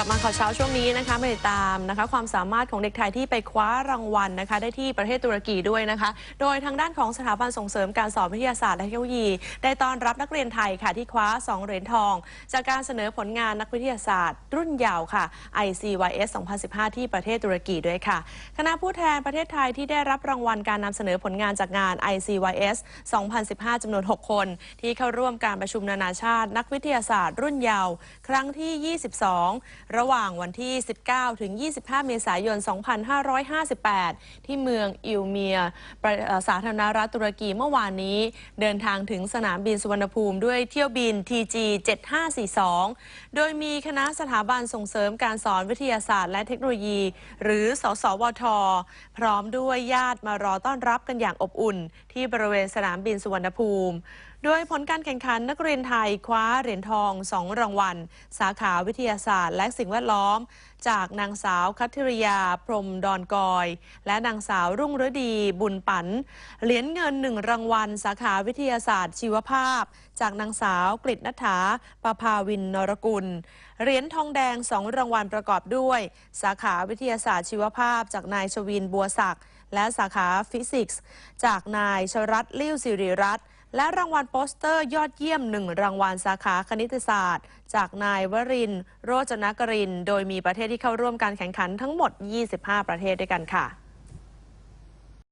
ลับมาข่าวเช้าช่วงนี้นะคะมาติดตามนะคะ ความสามารถของเด็กไทยที่ไปคว้ารางวัลนะคะ ได้ที่ประเทศตุรกีด้วยนะคะ โดยทางด้านของสถาบันส่งเสริมการสอนวิทยาศาสตร์และเทคโนโลยี ได้ต้อนรับนักเรียนไทยค่ะที่คว้า 2 เหรียญทอง จากการเสนอผลงานนักวิทยาศาสตร์ รุ่นเยาวค่ะ ICYS 2015 ที่ประเทศตุรกีด้วยค่ะคณะผู้แทนประเทศไทยที่ได้รับรางวัลการนำเสนอผลงานจากงาน ICYS 2015จำนวน 6 คน ที่เข้าร่วมการประชุมนานาชาติ นักวิทยาศาสตร์ รุ่นเยาว์ครั้งที่ 22ระหว่างวันที่ 19 ถึง 25 เมษายน 2558 ที่เมืองอิลเมียสาธารณรัฐตุรกีเมื่อวานนี้ เดินทางถึงสนามบินสุวรรณภูมิด้วยเที่ยวบิน TG 7542 โดยมีคณะสถาบันส่งเสริมการสอนวิทยาศาสตร์และเทคโนโลยี หรือ สสวท พร้อมด้วยญาติมารอต้อนรับกันอย่างอบอุ่น ที่บริเวณสนามบินสุวรรณภูมิโดยผลการแข่งขันนักเรียนไทยคว้าเหรียญทอง2รางวัล สาขาวิทยาศาสตร์ และสิ่งแวดล้อม จากนางสาวคัทริยา พรหมดอนกอย และนางสาวรุ่งฤดี บุญปันเหรียญเงินหนึ่งรางวัล สาขาวิทยาศาสตร์ชีวภาพ จากนางสาวกฤษณฐาปภาวินนรกุลเหรียญทองแดงสองรางวัลประกอบด้วย สาขาวิทยาศาสตร์ชีวภาพ จากนายชวินบัวศักดิ์และสาขาฟิสิกส์ จากนายชรัตลิ้วสิริรัตน์ และรางวัลโปสเตอร์ยอดเยี่ยมหนึ่งรางวัลสาขาคณิตศาสตร์ จากนายวรินโรจนกริน โดยมีประเทศที่เข้าร่วมการแข่งขันทั้งหมด 25 ประเทศด้วยกันค่ะ